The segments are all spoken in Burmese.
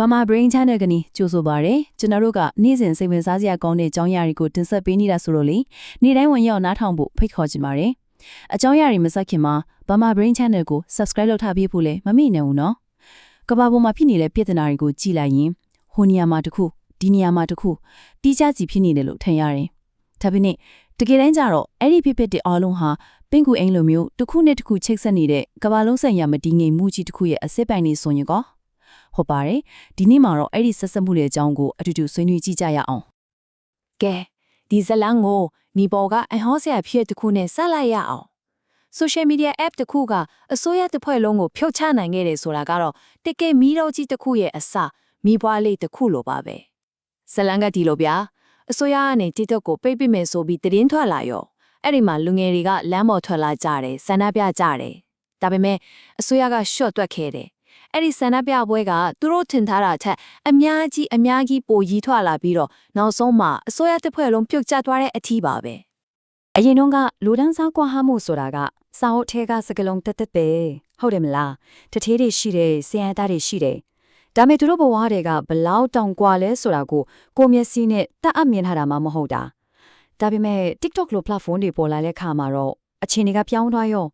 ဘာမာ brain channel ကနေကြိုဆိုပါရယ်ကျွန်တော်တို့ကနေ့စဉ်စိတ်ဝင်စားစရာကောင်းတဲ့အကြောင်းအရာတွေကိုတင်ဆက်ပေးနေတာဆိုလို့လေနေ့တိုင်းဝင်ရောက်နားထောင်ဖို့ဖိတ်ခေါ်ချင်ပါတယ်အကြောင်းအရာတွေမစက်ခင်မှာဘာမာ brain channel ကို subscribe လုပ်ထားပေးဖို့လည်းမမေ့နဲ့ဦးနော်ကဘာပေါ်မှာဖြစ်နေတဲ့ပြဿနာတွေကိုကြည့်လိုက်ရင်ဟိုနေရာမှာတစ်ခုဒီနေရာမှာတစ်ခုတီးခြားစီဖြစ်နေတယ်လို့ထင်ရတယ်ဒါပေမဲ့တကယ်တမ်းကျတော့အဲ့ဒီဖြစ်ဖြစ်တဲ့အားလုံးဟာပင်ကူအိမ်လိုမျိုးတစ်ခုနဲ့တစ်ခုချိတ်ဆက်နေတဲ့ကဘာလုံးဆိုင်ရာမတည်ငြိမ်မှုကြီးတစ်ခုရဲ့အစစ်ပိုင်နေဆိုရင်ကော ဟုတ်ပါတယ်ဒီနေ့မှာတော့အဲ့ဒီဆက်ဆက်မှုတွေအကြောင်းကိုအတူတူဆွေးနွေးကြည့်ကြရအောင်ကဲဒီဇတ်လန်ကိုနီပေါ်ကအဟောဆရာဖြစ်တစ်ခုနဲ့ဆက်လိုက်ရအောင် social media app တစ်ခုကအစိုးရတစ်ဖွဲ့လုံးကိုဖြုတ်ချနိုင်ခဲ့တယ်ဆိုတာကတော့တကယ်မီးတော့ကြီးတစ်ခုရဲ့အစမီးပွားလေးတစ်ခုလိုပါပဲဇတ်လန်ကဒီလိုဗျာအစိုးရကနေ TikTok ကိုပိတ်ပစ်မယ်ဆိုပြီးသတင်းထွက်လာရောအဲ့ဒီမှာလူငယ်တွေကလမ်းပေါ်ထွက်လာကြတယ်ဆန္ဒပြကြတယ်ဒါပေမဲ့အစိုးရက short တွက်ခဲ့တယ် အဲ့ဒီဆန္ဒပြပွဲကသူတို့ထင်ထားတာချက်အများကြီးအများကြီးပိုရီထွက်လာပြီးတော့နောက်ဆုံးမှာအစိုးရတစ်ဖွဲ့လုံးပြုတ်ကျသွားတဲ့အထီးပါပဲအရင်တုန်းကလူဒန်းစားကွာဟမှုဆိုတာကစာအုပ်ထဲကစကလုံးတက်တက်ပဲဟုတ်တယ်မလားတထေးတွေရှိတယ်ဆရာသားတွေရှိတယ်ဒါပေမဲ့သူတို့ဘဝတွေကဘလောက်တောင်ကွာလဲဆိုတာကိုကိုမျက်စိနဲ့တတ်အပ်မြင်ထားတာမှမဟုတ်တာဒါပေမဲ့ TikTok လို platform တွေပေါ်လာတဲ့ခါမှာတော့အချိန်တွေကပြောင်းသွားရော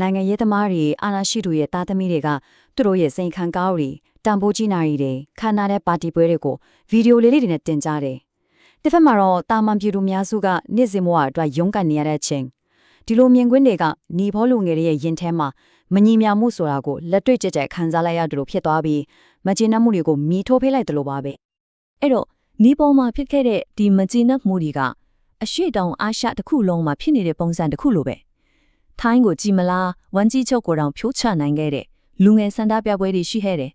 နိုင်ငံရေးသမားတွေအာဏာရှိသူရဲ့သားသမီးတွေကသူတို့ရဲ့စိန်ခံကောင်းတွေတန်ဖိုးကြီးနာရီတွေခန္ဓာတဲ့ပါတီပွဲတွေကိုဗီဒီယိုလေးလေးတွေနဲ့တင်ကြတယ်တစ်ဖက်မှာတော့တာမန်ပြည်သူများစုကနေ့စဉ်ဘဝအတွက်ရုန်းကန်နေရတဲ့အချိန်ဒီလိုမြင်ကွင်းတွေကညီဘောလူငယ်တွေရဲ့ရင်ထဲမှာမညီမျှမှုဆိုတာကိုလက်တွေ့ကျကျခံစားလိုက်ရတယ်လို့ဖြစ်သွားပြီးမကျေနပ်မှုတွေကိုမီးထိုးဖေးလိုက်တယ်လို့ပါပဲအဲ့တော့နီးပေါ်မှာဖြစ်ခဲ့တဲ့ဒီမကျေနပ်မှုတွေကအရှိတောင်အာရှတစ်ခုလုံးမှာဖြစ်နေတဲ့ပုံစံတစ်ခုလိုပဲ ထိုင်းကိုကြည်မလားဝန်ကြီးချုပ်ကိုတောင်ဖြိုးချနိုင်ခဲ့တဲ့လူငယ်စန္ဒပြပွဲတွေရှိခဲ့တယ်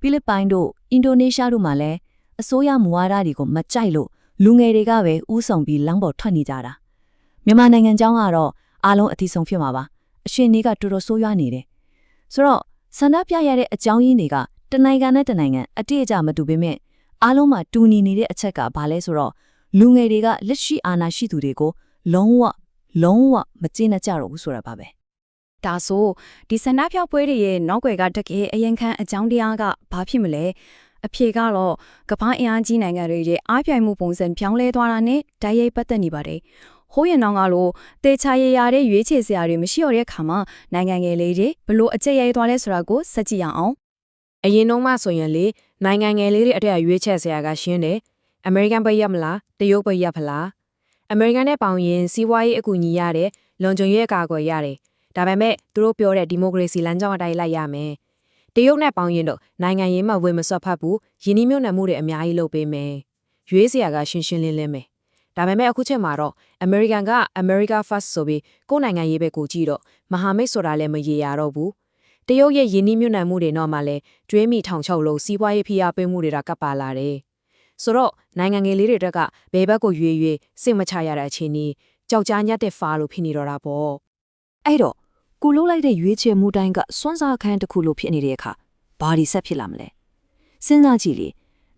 ဖိလစ်ပိုင်တို့အင်ဒိုနီးရှားတို့မှာလည်းအစိုးရမူဝါဒတွေကိုမကြိုက်လို့လူငယ်တွေကပဲဥဆောင်ပြီးလမ်းပေါ်ထွက်နေကြတာမြန်မာနိုင်ငံเจ้าကတော့အားလုံးအသီးဆုံးဖြစ်မှာပါအရှင်နေကတော်တော်ဆိုးရွားနေတယ်ဆိုတော့စန္ဒပြရတဲ့အကြောင်းရင်းတွေကတနိုင်ငံနဲ့တနိုင်ငံအတိအကျမတူပေမဲ့အားလုံးမှာတူညီနေတဲ့အချက်ကဘာလဲဆိုတော့လူငယ်တွေကလက်ရှိအာဏာရှိသူတွေကိုလုံးဝ လုံးဝမကျေနပ်ကြတော့ဘူးဆိုတာပါပဲဒါဆိုဒီဆန္ဒပြပွဲတွေရဲ့နောက်ွယ်ကတကယ်အရင်ခံအကြောင်းတရားကဘာဖြစ်မလဲအဖြေကတော့ကမ္ဘာအင်အားကြီးနိုင်ငံတွေရဲ့အားပြိုင်မှုပုံစံပြောင်းလဲသွားတာနဲ့ဓာတ်ရိုက်ပတ်သက်နေပါတယ်ဟိုးရင်တော့ကလို့တေချာရရတဲ့ရွေးချယ်စရာတွေမရှိတော့တဲ့ခါမှာနိုင်ငံငယ်လေးတွေဘလို့အကျက်ရိုက်သွားလဲဆိုတာကိုစက်ကြည့်ရအောင်အရင်တော့မှဆိုရင်လေနိုင်ငံငယ်လေးတွေအထက်ရွေးချက်ဆရာကရှင်းတယ်အမေရိကန်ဘက်ရမလားတရုတ်ဘက်ရဖလား အမေရိကန်နဲ့ပေါင်ရင်စီးပွားရေးအကူအညီရတယ်လွန်ကျွံရဲ့အကာအကွယ်ရတယ်ဒါပေမဲ့သူတို့ပြောတဲ့ဒီမိုကရေစီလမ်းကြောင်းအတိုင်းလိုက်ရမယ်တရုတ်နဲ့ပေါင်ရင်တော့နိုင်ငံရေးမှာဝင်မစွက်ဖက်ဘူးယင်းနှမြုံနယ်မှုတွေအများကြီးလုပ်ပေးမယ်ရွေးစရာကရှင်းရှင်းလင်းလင်းပဲဒါပေမဲ့အခုချက်မှာတော့ American က America First ဆိုပြီးကိုယ်နိုင်ငံရေးဘက်ကိုကြည့်တော့မဟာမိတ်ဆိုတာလည်းမရေရတော့ဘူးတရုတ်ရဲ့ယင်းနှမြုံနယ်မှုတွေတော့မှလည်းကျွေးမိထောင်ချုပ်လို့စီးပွားရေးဖိအားပေးမှုတွေကကပ်ပါလာတယ် ဆိုတော့နိုင်ငံငယ်လေးတွေတက်ကဘယ်ဘက်ကိုရွေရွေစိတ်မချရတဲ့အခြေအနေကြောက်ကြားညက်တဲ့ဖာလို့ဖြစ်နေတော့တာပေါ့အဲ့တော့ကိုလုံးလိုက်တဲ့ရွေးချယ်မှုတိုင်းကစွန့်စားခန်းတစ်ခုလိုဖြစ်နေတဲ့အခါဘာဒီဆက်ဖြစ်လာမလဲစဉ်းစားကြည့်လေ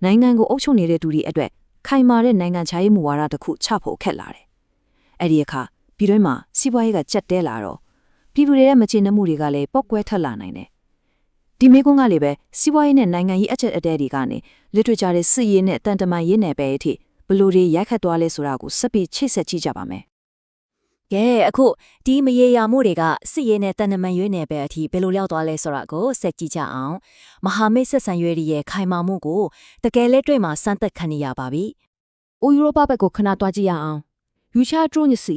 နိုင်ငံကိုအုပ်ချုပ်နေတဲ့သူတွေအတွက်ခိုင်မာတဲ့နိုင်ငံခြားရေးမူဝါဒတစ်ခုချဖို့ခက်လာတယ်အဲ့ဒီအခါပြည်တွင်းမှာစီးပွားရေးကကြက်တဲလာတော့ပြည်သူတွေရဲ့မကျေနပ်မှုတွေကလည်းပောက်ကွဲထက်လာနိုင်တယ် ဒီမေကွန်းကလည်းပဲစီးပွားရေးနဲ့နိုင်ငံရေးအချက်အတဲတွေကနေလစ်ထရချာတဲ့စစ်ရေးနဲ့တန်တမာရေးနယ်ပယ်အထိဘယ်လိုတွေရိုက်ခတ်သွားလဲဆိုတာကိုစပ်ပြီးချိတ်ဆက်ကြည့်ကြပါမယ်ကဲအခုဒီမရေရာမှုတွေကစစ်ရေးနဲ့တန်တမန်ရွေးနယ်ပဲအထိဘယ်လိုရောက်သွားလဲဆိုတာကိုစက်ကြည့်ကြအောင်မဟာမိတ်ဆက်ဆံရွေးရဲ့ခိုင်မာမှုကိုတကယ်လက်တွေ့မှာစမ်းသပ်ခံနေရပါပြီ။အိုယူရိုပဘက်ကိုခဏတွားကြည့်ရအောင်။ယူရှားဒရုန်းစီ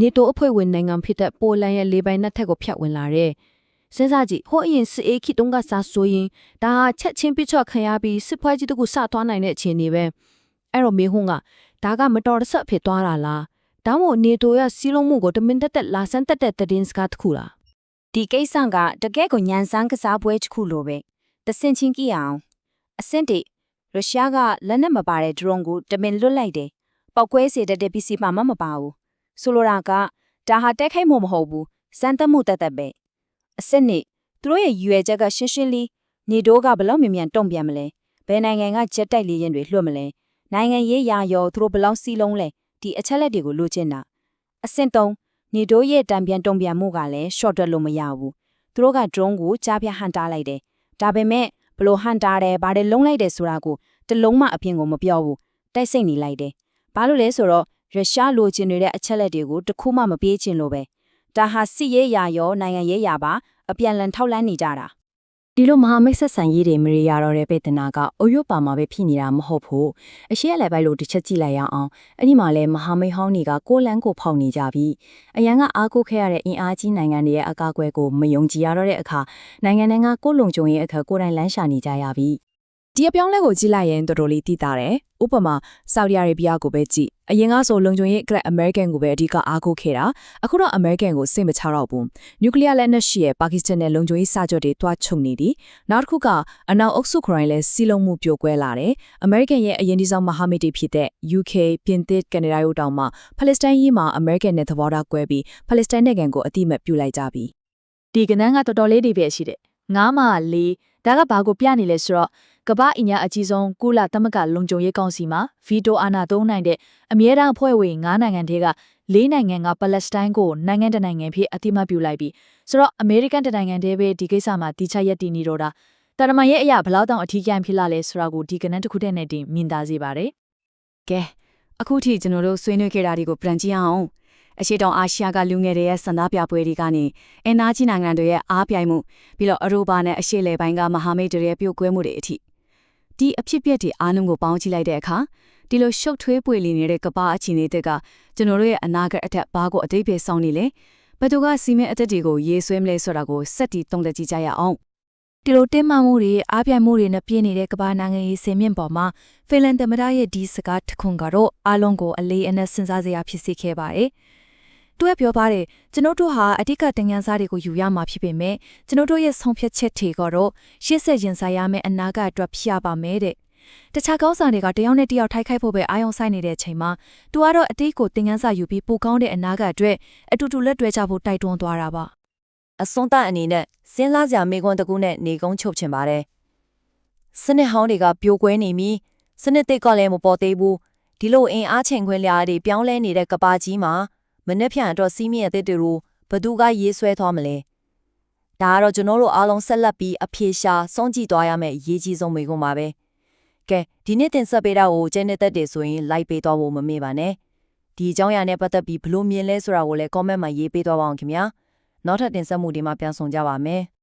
နေတိုအဖွဲ့ဝင်နိုင်ငံဖြစ်တဲ့ပိုလန်ရဲ့လေပိုင်နက်ထက်ကိုဖျက်ဝင်လာတဲ့ စဉ်းစားကြည့်ဟိုအရင်စစ်အေးခိတုံးကစားဆိုရင်ဒါဟာချက်ချင်းပြစ်ချော့ခံရပြီးစစ်ပွဲကြီးတခုစသွားနိုင်တဲ့အခြေအနေပဲ။အဲ့တော့မေဟုံးကဒါကမတော်တဆဖြစ်သွားတာလား။ဒါမှမဟုတ်နေတိုရဲ့စီးလုံးမှုကိုတမင်တက်တက်လာဆန်းတက်တဲ့တည်င်းစကားတစ်ခုလားဒီကိစ္စကတကယ့်ကိုညံစမ်းကစားပွဲတစ်ခုလိုပဲတဆင်ချင်းကြည့်အောင်အဆင့်တေရုရှားကလက်နက်မပါတဲ့ drone ကိုတမင်လွတ်လိုက်တယ်ပောက်ကွဲစေတတ်တဲ့ပစ္စည်းမှမပါဘူးဆိုလိုတာကဒါဟာတက်ခိုက်မှုမဟုတ်ဘူးစမ်းသပ်မှုတက်တက်ပဲ အဆင့်နေသူတို့ရဲ့ရွယ်ချက်ကရှင်းရှင်းလေးနေတိုးကဘလောက်မြန်မြန်တုံ့ပြန်မလဲဘယ်နိုင်ငံကဂျက်တိုက်လေးရင်တွေလွှတ်မလဲနိုင်ငံရေးရာရောသူတို့ဘလောက်စီးလုံးလဲဒီအချက်လက်တွေကိုလိုချင်တာအဆင့်3နေတိုးရဲ့တံပြန်တုံ့ပြန်မှုကလည်း short တွက်လို့မရဘူးသူတို့က drone ကိုကြားပြဟန်တားလိုက်တယ်ဒါပေမဲ့ဘလို့ဟန်တာတယ်ဘာတွေလုံးလိုက်တယ်ဆိုတာကိုတလုံးမှအပြင်ကိုမပြောဘူးတိုက်စိတ်နေလိုက်တယ်ဘာလို့လဲဆိုတော့ရုရှားလိုချင်နေတဲ့အချက်လက်တွေကိုတခုမှမပေးချင်လို့ပဲ ဒါဟာစစ်ရေးရာရောနိုင်ငံရေးရာပါအပြန်လန်ထောက်လန်းနေကြတာဒီလိုမဟာမိတ်ဆက်ဆံရေးတွေမရေရတော့တဲ့ပေတနာကအိုယိုပါမှာပဲဖြစ်နေတာမဟုတ်ဘူးအရှိရလည်းပဲလို့တစ်ချက်ကြည့်လိုက်ရအောင်အဲ့ဒီမှာလဲမဟာမိတ်ဟောင်းတွေကကိုလန်းကိုဖောက်နေကြပြီအရန်ကအားကိုးခဲ့ရတဲ့အင်အားကြီးနိုင်ငံတွေရဲ့အကာအကွယ်ကိုမယုံကြည်ရတော့တဲ့အခါနိုင်ငံတွေကကိုလုံခြုံရေးအခါကိုယ်တိုင်လမ်းရှာနေကြရပြီ ဒီအပြောင်းလဲကိုကြည့်လိုက်ရင်တော်တော်လေးသိတာတယ်။ဥပမာဆော်ဒီအာရေဗျကိုပဲကြည့်။အရင်ကဆိုလုံခြုံရေးကလပ်အမေရိကန်ကိုပဲအဓိကအားကိုးခဲ့တာ။အခုတော့အမေရိကန်ကိုစိတ်မချတော့ဘူး။နျူကလ িয়ার လက်နက်ရှိရဲ့ပါကစ္စတန်နဲ့လုံခြုံရေးစာချုပ်တွေတွားချုပ်နေသည်။နောက်တစ်ခုကအနောက်အုပ်စုခရိုင်လဲစီလုံးမှုပြိုကွဲလာတယ်။အမေရိကန်ရဲ့အရင်ဒီဆောင်မဟာမိတ်တွေဖြစ်တဲ့ UK ပြင်သစ်ကနေဒါတို့တောင်မှဖလက်စတိုင်းရေးမှာအမေရိကန်နဲ့သဘောထားကွဲပြီးဖလက်စတိုင်းနိုင်ငံကိုအတိအမှတ်ပြုလိုက်ကြပြီ။ဒီကနန်းကတော်တော်လေးတွေပဲရှိတယ်။ငားမှလေးဒါကဘာကိုပြနေလဲဆိုတော့ ကမ္ဘာအင်ညာအကြီးဆုံးကုလသမဂ္ဂလုံခြုံရေးကောင်စီမှာဗီတိုအာဏာသုံးနိုင်တဲ့အမြဲတမ်းအဖွဲ့ဝင်9နိုင်ငံတည်းက၄နိုင်ငံကပါလက်စတိုင်းကိုနိုင်ငံတနိုင်ငံဖြစ်အတိအမတ်ပြုလိုက်ပြီးဆိုတော့အမေရိကန်တနိုင်ငံတည်းပဲဒီကိစ္စမှာတီချရက်တည်နေတော့တာတာရမန်ရဲ့အရာဘယ်လောက်တောင်အထီးကျန်ဖြစ်လာလဲဆိုတာကိုဒီကနန်းတစ်ခုတည်းနဲ့တင်မြင်သာစေပါတယ်ကဲအခုထိကျွန်တော်တို့ဆွေးနွေးခဲ့တာတွေကိုပြန်ကြည့်အောင်အရှိတောင်အာရှကလူငယ်တွေရဲ့စန္ဒပြပွဲတွေကနေအင်နာကြီးနိုင်ငံတွေရဲ့အားပြိုင်မှုပြီးတော့အရိုဘာနဲ့အရှိလေပိုင်းကမဟာမိတ်တွေရဲ့ပြုတ်ကွဲမှုတွေအထိ ဒီအဖြစ်ပြက်တွေအားလုံးကိုပေါင်းကြည့်လိုက်တဲ့အခါဒီလိုရှုပ်ထွေးပွေလီနေတဲ့ကပ္ပအခြေအနေတွေကကျွန်တော်တို့ရဲ့အနာဂတ်အထက်ဘာကိုအတိတ်ပဲစောင်းနေလဲဘယ်သူကစီမင်းအသက်တွေကိုရေးဆွဲမလဲဆိုတာကိုစက်တီတုံးတက်ကြည့်ကြရအောင်ဒီလိုတင်းမာမှုတွေအားပြိုင်မှုတွေနဲ့ပြည့်နေတဲ့ကမ္ဘာနိုင်ငံရေးစင်မြင့်ပေါ်မှာဖင်လန်သမ္မတရဲ့ဒီစကားတစ်ခွန်းကတော့အားလုံးကိုအလေးအနက်စဉ်းစားစရာဖြစ်စေခဲ့ပါတယ်။ တွဲပြောပါတယ်ကျွန်တော်တို့ဟာအတိတ်ကတင်ငန်းစားတွေကိုယူရမှာဖြစ်ပေမဲ့ကျွန်တော်တို့ရဲ့ဆုံးဖြတ်ချက်တွေကတော့ရှေ့ဆက်ရင်ဆိုင်ရမယ့်အနာဂတ်အတွက်ဖျားပါမယ်တဲ့။တခြားကောင်းဆောင်တွေကတယောက်နဲ့တယောက်ထိုက်ခိုက်ဖို့ပဲအာရုံစိုက်နေတဲ့အချိန်မှာသူကတော့အတိတ်ကိုတင်ငန်းစာယူပြီးပိုကောင်းတဲ့အနာဂတ်အတွက်အတူတူလက်တွဲကြဖို့တိုက်တွန်းသွားတာပါ။အစွန်းတအနေနဲ့စဉ်းစားစရာမိကွန်းတစ်ခုနဲ့နေကုန်းချုပ်ချင်ပါတယ်။စနစ်ဟောင်းတွေကပြိုကွဲနေပြီစနစ်သစ်ကလည်းမပေါ်သေးဘူးဒီလိုအင်အားချိန်ခွင့်လျာတွေပြောင်းလဲနေတဲ့ကပါကြီးမှာ မနှက်ဖြန်အတွက်စီးမီအသစ်တွေကိုဘသူကရေးဆွဲသွားမလဲ။ဒါကတော့ကျွန်တော်တို့အားလုံးဆက်လက်ပြီးအဖြေရှာစောင့်ကြည့်သွားရမယ့်အရေးကြီးဆုံးမိကွန်းပါပဲ။ကဲဒီနေ့တင်ဆက်ပေးတာကိုကျင်းတဲ့သက်တွေဆိုရင်လိုက်ပေးသွားဖို့မမေ့ပါနဲ့။ဒီအကြောင်းအရာနဲ့ပတ်သက်ပြီးဘလို့မြင်လဲဆိုတာကိုလည်း comment မှာရေးပေးသွားပါအောင်ခင်ဗျာ။နောက်ထပ်တင်ဆက်မှုတွေမှာပြန်ဆောင်ကြပါမယ်။